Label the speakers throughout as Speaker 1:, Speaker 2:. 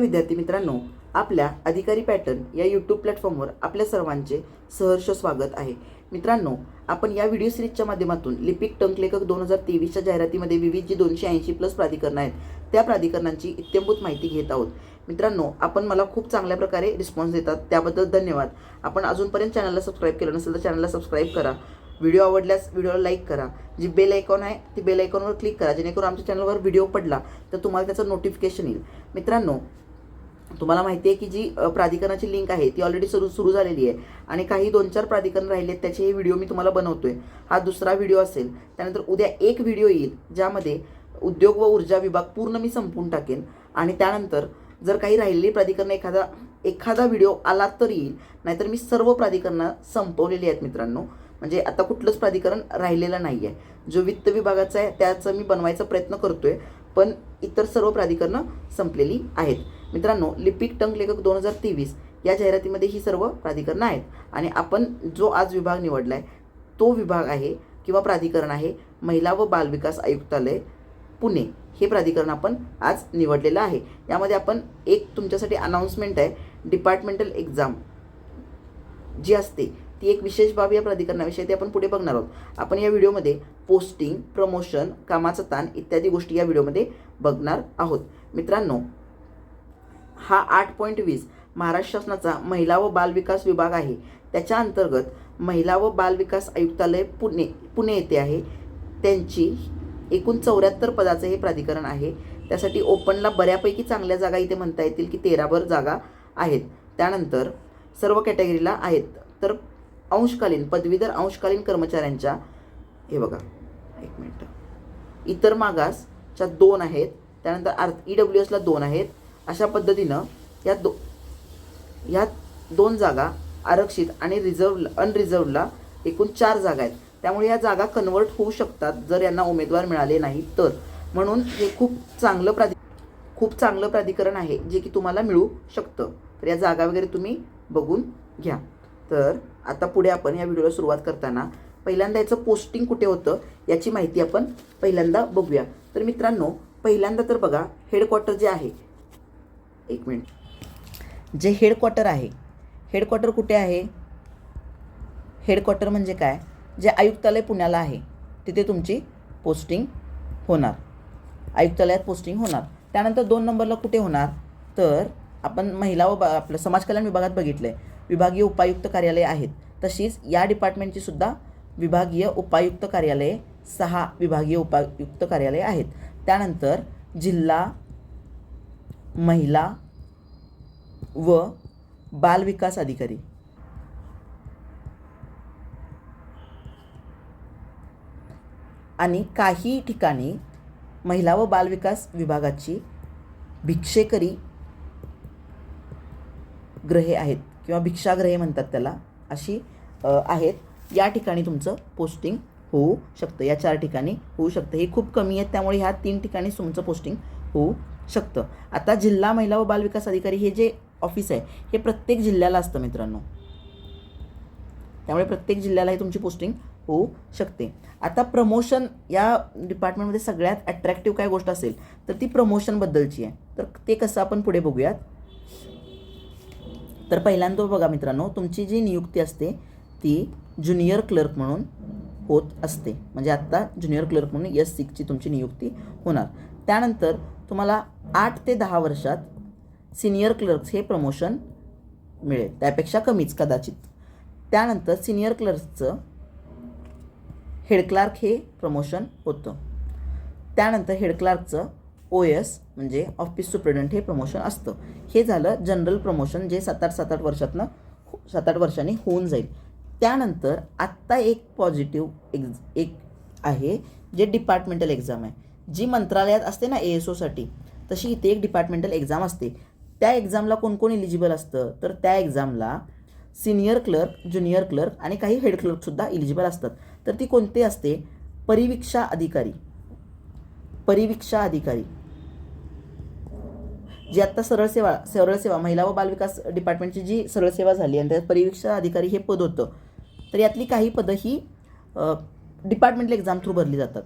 Speaker 1: विद्यार्थी मित्रांनो आपल्या अधिकारी पॅटर्न या यूट्यूब प्लॅटफॉर्मवर आपल्या सर्वांचे सहर्ष स्वागत आहे. मित्रांनो आपण या व्हिडिओ सिरीजच्या माध्यमातून लिपिक टंकलेखक दोन हजार तेवीसच्या जाहिरातीमध्ये विविध जी दोनशे ऐंशी प्लस प्राधिकरण आहेत त्या प्राधिकरणांची इत्यंभूत माहिती घेत आहोत. मित्रांनो आपण मला खूप चांगल्या प्रकारे रिस्पॉन्स देतात त्याबद्दल धन्यवाद. आपण अजूनपर्यंत चॅनलला सबस्क्राईब केलं नसेल तर चॅनलला सबस्क्राईब करा. व्हिडिओ आवडल्यास व्हिडिओला लाईक करा. जी बेल आयकॉन आहे ती बेल आयकॉनवर क्लिक करा जेणेकरून आमच्या चॅनलवर व्हिडिओ पडला तर तुम्हाला त्याचं नोटिफिकेशन येईल. मित्रांनो तुम्हाला माहिती आहे की जी प्राधिकरणाची लिंक आहे ती ऑलरेडी सुरू सुरू झालेली आहे. आणि काही दोन चार प्राधिकरण राहिले आहेत त्याचे हे व्हिडिओ मी तुम्हाला बनवतोय. हा दुसरा व्हिडिओ असेल त्यानंतर उद्या एक व्हिडिओ येईल ज्यामध्ये उद्योग व ऊर्जा विभाग पूर्ण मी संपवून टाकेन. आणि त्यानंतर जर काही राहिलेली प्राधिकरण एखादा एखादा व्हिडिओ आला तर येईल नाहीतर मी सर्व प्राधिकरणं संपवलेली आहेत मित्रांनो. म्हणजे आता कुठलंच प्राधिकरण राहिलेलं नाही आहे जो वित्त विभागाचा आहे त्याचं मी बनवायचा प्रयत्न करतोय पण इतर सर्व प्राधिकरणं संपलेली आहेत. मित्रांनो लिपिक टंक लेखक दोन हजार तेवीस या जाहिरातीमध्ये ही सर्व प्राधिकरणं आहेत. आणि आपण जो आज विभाग निवडला आहे तो विभाग आहे किंवा प्राधिकरण आहे महिला व बालविकास आयुक्तालय पुणे. हे प्राधिकरण आपण आज निवडलेलं आहे. यामध्ये आपण एक तुमच्यासाठी अनाऊन्समेंट आहे डिपार्टमेंटल एक्झाम जी असते ती एक विशेष बाब या प्राधिकरणाविषयी ते आपण पुढे बघणार आहोत. आपण या व्हिडिओमध्ये पोस्टिंग प्रमोशन कामाचा ताण इत्यादी गोष्टी या व्हिडिओमध्ये बघणार आहोत. मित्रांनो हा आठ पॉईंट वीस महाराष्ट्र शासनाचा महिला व बालविकास विभाग आहे. त्याच्या अंतर्गत महिला व बालविकास आयुक्तालय पुणे पुणे येथे आहे. त्यांची एकूण चौऱ्याहत्तर पदाचं हे प्राधिकरण आहे. त्यासाठी ओपनला बऱ्यापैकी चांगल्या जागा इथे म्हणता येतील की तेराभर जागा आहेत. त्यानंतर सर्व कॅटेगरीला आहेत. तर अंशकालीन पदवीधर अंशकालीन कर्मचाऱ्यांच्या हे बघा एक मिनटं. इतर मागासच्या दोन आहेत. त्यानंतर आर ई डब्ल्यू एसला दोन आहेत. अशा पद्धतीनं या दो ह्या दोन जागा आरक्षित आणि रिझर्व अनरिझर्वला एकूण चार जागा आहेत. त्यामुळे या जागा कन्वर्ट होऊ शकतात जर यांना उमेदवार मिळाले नाही तर. म्हणून हे खूप चांगलं प्राधि खूप चांगलं प्राधिकरण आहे जे की तुम्हाला मिळू शकतं. तर या जागा वगैरे तुम्ही बघून घ्या. तर आता पुढे आपण या व्हिडिओला सुरुवात करताना पहिल्यांदा याचं पोस्टिंग कुठे होतं याची माहिती आपण पहिल्यांदा बघूया. तर मित्रांनो पहिल्यांदा तर बघा हेडक्वार्टर जे आहे एक मिनिट. जे हेडक्वार्टर आहे हेडक्वार्टर कुठे आहे? हेडक्वार्टर म्हणजे काय? जे आयुक्तालय पुण्याला आहे तिथे तुमची पोस्टिंग होणार. आयुक्तालयात पोस्टिंग होणार. त्यानंतर दोन नंबरला कुठे होणार? तर आपण महिला व आपलं समाज कल्याण विभागात बघितलं आहे विभागीय उपायुक्त कार्यालय आहेत. तशीच या डिपार्टमेंटची सुद्धा विभागीय उपायुक्त कार्यालये सहा विभागीय उपायुक्त कार्यालये आहेत. त्यानंतर जिल्हा महिला व बालविकास अधिकारी. आणि काही ठिकाणी महिला व बालविकास विभागाची भिक्षेकरी ग्रहे आहेत किंवा भिक्षाग्रहे म्हणतात त्याला अशी आहेत. या ठिकाणी तुमचं पोस्टिंग होऊ शकतं. या चार ठिकाणी होऊ शकतं. हे खूप कमी आहेत त्यामुळे ह्या तीन ठिकाणी तुमचं पोस्टिंग होऊ शकतं. आता जिल्हा महिला व बालविकास अधिकारी हे जे ऑफिस आहे हे प्रत्येक जिल्ह्याला असतं मित्रांनो. त्यामुळे प्रत्येक जिल्ह्याला ही तुमची पोस्टिंग होऊ शकते. आता प्रमोशन या डिपार्टमेंटमध्ये सगळ्यात अट्रॅक्टिव्ह काय गोष्ट असेल तर ती प्रमोशनबद्दलची आहे. तर ते कसं आपण पुढे बघूयात. तर पहिल्यांदा बघा मित्रांनो तुमची जी नियुक्ती असते ती ज्युनियर क्लर्क म्हणून होत असते. म्हणजे आत्ता ज्युनियर क्लर्क म्हणून एस सिक्सची तुमची नियुक्ती होणार. त्यानंतर तुम्हाला आठ ते दहा वर्षात सिनियर क्लर्क्स हे प्रमोशन मिळेल. त्यापेक्षा कमीच कदाचित. त्यानंतर सिनियर क्लर्क्सचं हेड क्लार्क हे प्रमोशन होतं. त्यानंतर हेड क्लार्कचं ओ एस म्हणजे ऑफिस सुप्रिटेंडंट हे प्रमोशन असतं. हे झालं जनरल प्रमोशन जे सात आठ सात आठ वर्षातनं हो, सात आठ वर्षांनी होऊन जाईल. त्यानंतर आत्ता एक पॉझिटिव्ह एक्झ एक आहे जे डिपार्टमेंटल एक्झाम आहे. जी मंत्रालयात असते ना ए एस ओसाठी तशी इथे एक डिपार्टमेंटल एक्झाम असते. त्या एक्झामला कोण कोण इलिजिबल असतं? तर त्या एक्झामला सिनियर क्लर्क ज्युनियर क्लर्क आणि काही हेड क्लर्कसुद्धा इलिजिबल असतात. तर ती कोणती असते? परिवीक्षा अधिकारी. परिवीक्षा अधिकारी. जी आत्ता सरळ सेवा सरळ सेवा महिला व बालविकास डिपार्टमेंटची जी सरळ सेवा झाली आणि त्यात परिवीक्षा अधिकारी हे पद होतं तर यातली काही पदं ही डिपार्टमेंटल एक्झाम थ्रू भरली जातात.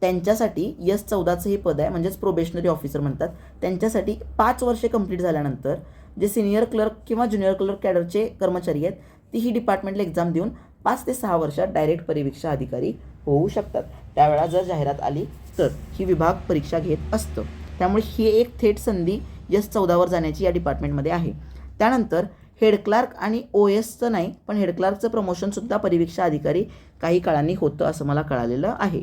Speaker 1: त्यांच्यासाठी यस चौदाचं हे पद आहे म्हणजेच प्रोबेशनरी ऑफिसर म्हणतात. त्यांच्यासाठी पाच वर्षे कंप्लीट झाल्यानंतर जे सिनियर क्लर्क किंवा ज्युनियर क्लर्क कॅडरचे कर्मचारी आहेत ती ही डिपार्टमेंटला एक्झाम देऊन पाच ते सहा वर्षात डायरेक्ट परीक्षा अधिकारी होऊ शकतात. त्यावेळा जर जाहिरात आली तर ही विभाग परीक्षा घेत असतं. त्यामुळे ही एक थेट संधी यस चौदावर जाण्याची या डिपार्टमेंटमध्ये आहे. त्यानंतर हेड क्लार्क आणि ओ एसचं नाही पण हेड क्लार्कचं प्रमोशनसुद्धा परीक्षा अधिकारी काही काळांनी होतं असं मला कळालेलं आहे.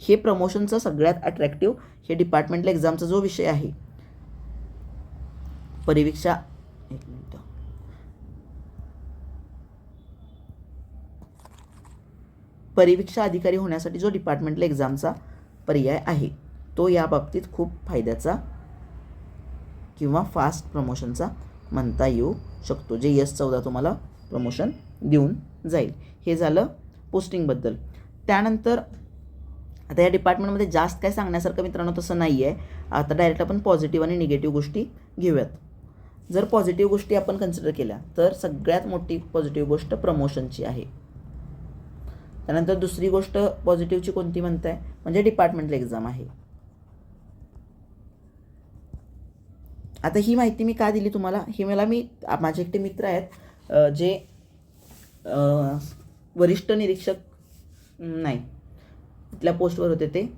Speaker 1: हे प्रमोशनचं सगळ्यात अट्रॅक्टिव्ह हे डिपार्टमेंटल एक्झामचा जो विषय आहे. परीक्षा एक मिनिट. परीक्षा अधिकारी होण्यासाठी जो डिपार्टमेंटल एक्झामचा पर्याय आहे तो या बाबतीत खूप फायद्याचा किंवा फास्ट प्रमोशनचा म्हणता येऊ शकतो. जे यस चौदा तुम्हाला प्रमोशन देऊन जाईल. हे झालं पोस्टिंगबद्दल त्यानंतर आता या डिपार्टमेंटमध्ये जास्त काय सांगण्यासारखं मित्रांनो तसं नाही आहे आता डायरेक्ट आपण पॉझिटिव्ह आणि निगेटिव्ह गोष्टी घेऊयात. जर पॉझिटिव्ह गोष्टी आपण कन्सिडर केल्या तर सगळ्यात मोठी पॉझिटिव्ह गोष्ट प्रमोशनची आहे. त्यानंतर दुसरी गोष्ट पॉझिटिव्हची कोणती म्हणताय? म्हणजे डिपार्टमेंटल एक्झाम आहे. आता ही माहिती मी का दिली तुम्हाला? हे मला मी माझे एकटे मित्र आहेत जे वरिष्ठ निरीक्षक नाही कुठल्या पोस्टवर होते ते?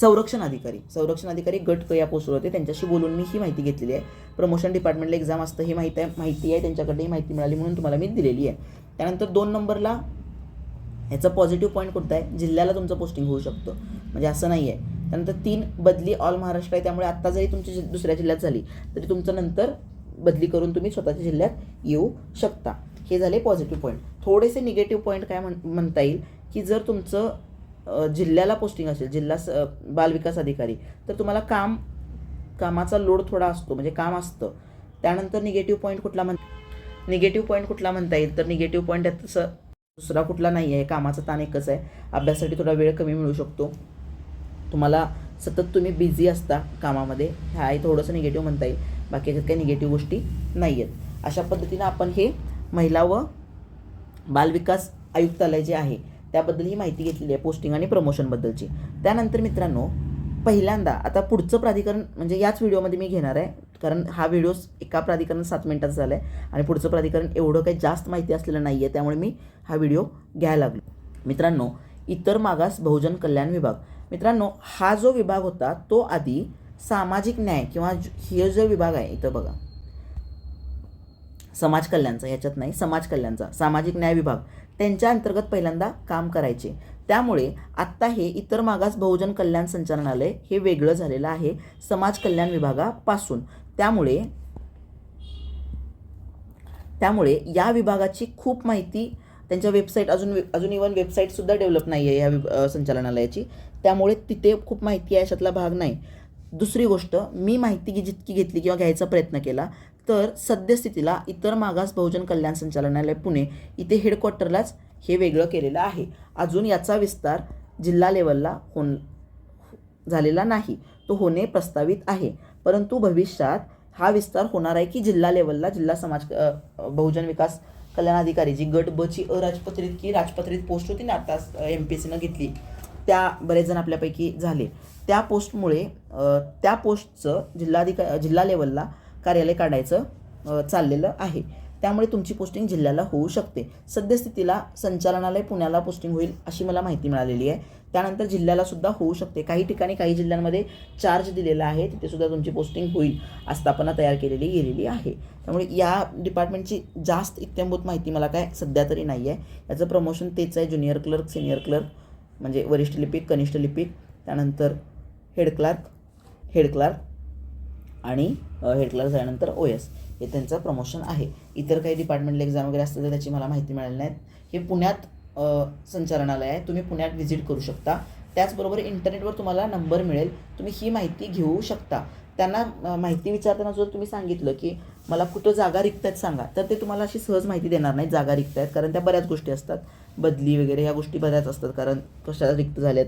Speaker 1: संरक्षण अधिकारी. संरक्षण अधिकारी गट क या पोस्टवर होते. त्यांच्याशी बोलून मी ही माहिती घेतलेली आहे. प्रमोशन डिपार्टमेंटला एक्झाम असतं ही माहिती आहे माहिती आहे. त्यांच्याकडे ही माहिती मिळाली म्हणून तुम्हाला मी दिलेली आहे. त्यानंतर दोन नंबरला ह्याचा पॉझिटिव्ह पॉईंट कोणता आहे? जिल्ह्याला तुमचं पोस्टिंग होऊ शकतं. म्हणजे असं नाही आहे त्यानंतर तीन बदली ऑल महाराष्ट्र आहे. त्यामुळे आत्ता जरी तुमची जि- दुसऱ्या जिल्ह्यात झाली तरी तुमचं नंतर बदली करून तुम्ही स्वतःच्या जिल्ह्यात येऊ शकता. हे झाले पॉझिटिव्ह पॉईंट थोडेसे निगेटिव्ह पॉईंट काय म्हण म्हणता येईल? की जर तुमचं जिल्ह्याला पोस्टिंग असेल जिल्हा स बालविकास अधिकारी तर तुम्हाला काम कामाचा लोड थोडा असतो म्हणजे काम असतं. त्यानंतर निगेटिव्ह पॉईंट कुठला म्हण निगेटिव्ह पॉईंट कुठला म्हणता येईल? तर निगेटिव्ह पॉईंट यात तसं दुसरा कुठला नाही आहे कामाचा ताण एकच आहे. अभ्यासासाठी थोडा वेळ कमी मिळू शकतो. तुम्हाला सतत तुम्ही बिझी असता कामामध्ये ह्या थोडंसं निगेटिव्ह म्हणता येईल. बाकी याच्यात काही निगेटिव्ह गोष्टी नाही आहेत अशा पद्धतीनं आपण हे महिला व बालविकास आयुक्तालय जे आहे त्याबद्दल ही माहिती घेतलेली आहे पोस्टिंग आणि प्रमोशनबद्दलची त्यानंतर मित्रांनो पहिल्यांदा आता पुढचं प्राधिकरण म्हणजे याच व्हिडिओमध्ये मी घेणार आहे कारण हा व्हिडिओ एका प्राधिकरण सात मिनिटाचा झाला आहे आणि पुढचं प्राधिकरण एवढं काही जास्त माहिती असलेलं नाही आहे त्यामुळे मी हा व्हिडिओ घ्यायला लागलो. मित्रांनो इतर मागास बहुजन कल्याण विभाग. मित्रांनो हा जो विभाग होता तो आधी सामाजिक न्याय किंवा हे जो विभाग आहे इथं बघा. समाज कल्याणचा ह्याच्यात नाही समाज कल्याणचा सामाजिक न्याय विभाग. त्यांच्या अंतर्गत पहिल्यांदा काम करायचे. त्यामुळे आत्ता हे इतर मागास बहुजन कल्याण संचालनालय हे वेगळं झालेलं आहे समाज कल्याण विभागापासून. त्यामुळे त्यामुळे या विभागाची खूप माहिती त्यांच्या वेबसाईट अजून अजून इवन वेबसाईटसुद्धा डेव्हलप नाही आहे या विभ संचालनालयाची. त्यामुळे तिथे खूप माहिती आहे अशातला भाग नाही. दुसरी गोष्ट मी माहिती जितकी घेतली किंवा घ्यायचा प्रयत्न केला तर सद्यस्थितीला इतर मागास बहुजन कल्याण संचालनालय पुणे इथे हेडक्वार्टरलाच हे वेगळं केलेलं आहे. अजून याचा विस्तार जिल्हा लेवलला हो झालेला नाही. तो होणे प्रस्तावित आहे. परंतु भविष्यात हा विस्तार होणार आहे की जिल्हा लेवलला जिल्हा समाज बहुजन विकास कल्याण अधिकारी जी गट ब ची अराजपत्रित की राजपत्रित पोस्ट होती ना आता एम पी सीनं घेतली त्या बरेच जण आपल्यापैकी झाले. त्या पोस्टमुळे त्या पोस्टचं जिल्हाधिका जिल्हा लेवलला कार्यालय काढायचं चाललेलं आहे. त्यामुळे तुमची पोस्टिंग जिल्ह्याला होऊ शकते. सद्यस्थितीला संचालनालय पुण्याला पोस्टिंग होईल अशी मला माहिती मिळालेली आहे. त्यानंतर जिल्ह्याला सुद्धा होऊ शकते. काही ठिकाणी काही जिल्ह्यांमध्ये चार्ज दिलेला आहे. तिथे सुद्धा तुमची पोस्टिंग होईल. आस्थापना तयार केलेली गेलेली आहे. त्यामुळे या डिपार्टमेंटची जास्त इत्यंभूत माहिती मला काय सध्या तरी नाही आहे. याचं प्रमोशन तेच आहे. ज्युनियर क्लर्क सिनियर क्लर्क म्हणजे वरिष्ठ लिपिक कनिष्ठ लिपिक त्यानंतर हेड क्लार्क हेड क्लार्क आणि हेड क्लर्क झाल्यानंतर ओ एस हे त्यांचं प्रमोशन आहे. इतर काही डिपार्टमेंटल एक्झाम वगैरे असतील तर त्याची मला माहिती मिळाली नाही हे पुण्यात संचालनालय आहे. तुम्ही पुण्यात व्हिजिट करू शकता. त्याचबरोबर इंटरनेटवर तुम्हाला नंबर मिळेल. तुम्ही ही माहिती घेऊ शकता. त्यांना माहिती विचारताना जर तुम्ही सांगितलं की मला कुठं जागा रिक्त आहेत सांगा तर ते तुम्हाला अशी सहज माहिती देणार नाही जागा रिक्त आहेत कारण त्या बऱ्याच गोष्टी असतात. बदली वगैरे ह्या गोष्टी बऱ्याच असतात कारण कशा रिक्त झाल्यात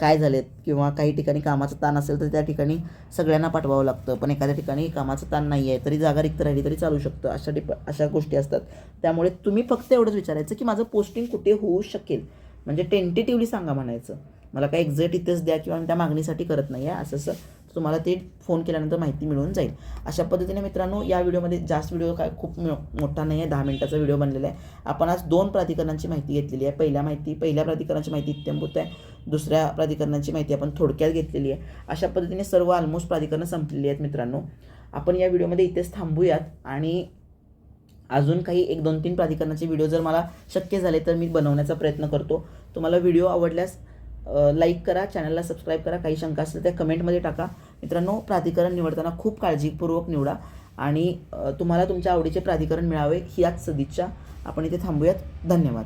Speaker 1: काय झालेत किंवा काही ठिकाणी कामाचं ताण असेल तर त्या ठिकाणी सगळ्यांना पाठवावं लागतं. पण एखाद्या ठिकाणी कामाचं ताण नाही आहे तरी जागा रिक्त राहिली तरी चालू शकतं. अशा डिप अशा गोष्टी असतात. त्यामुळे तुम्ही फक्त एवढंच विचारायचं की माझं पोस्टिंग कुठे होऊ शकेल? म्हणजे टेंटेटिव्हली सांगा म्हणायचं. मला काय एक्झॅक्ट इथेच द्या किंवा मी त्या मागणीसाठी करत नाही आहे असं असं तुम्हाला ते फोन केल्यानंतर माहिती मिळून जाईल. अशा पद्धतीने मित्रांनो या व्हिडिओमध्ये जास्त व्हिडिओ काय खूप मोठा नाही आहे दहा मिनिटाचा व्हिडिओ बनलेला आहे. आपण आज दोन प्राधिकरणांची माहिती घेतलेली आहे. पहिल्या माहिती पहिल्या प्राधिकरणाची माहिती इत्यंभूत आहे. दुसऱ्या प्राधिकरणाची माहिती आपण थोडक्यात घेतलेली आहे. अशा पद्धतीने सर्व ऑलमोस्ट प्राधिकरणं संपलेली आहेत मित्रांनो. आपण या व्हिडिओमध्ये इथेच थांबूयात आणि अजून काही एक दोन तीन प्राधिकरणाचे व्हिडिओ जर मला शक्य झाले तर मी बनवण्याचा प्रयत्न करतो. तुम्हाला व्हिडिओ आवडल्यास लाईक करा चॅनलला सबस्क्राईब करा काही शंका असतील त्या कमेंटमध्ये टाका. मित्रांनो प्राधिकरण निवडताना खूप काळजीपूर्वक निवडा आणि तुम्हाला तुमच्या आवडीचे प्राधिकरण मिळावे ही आज सदिच्छा. आपण इथे थांबूयात. धन्यवाद.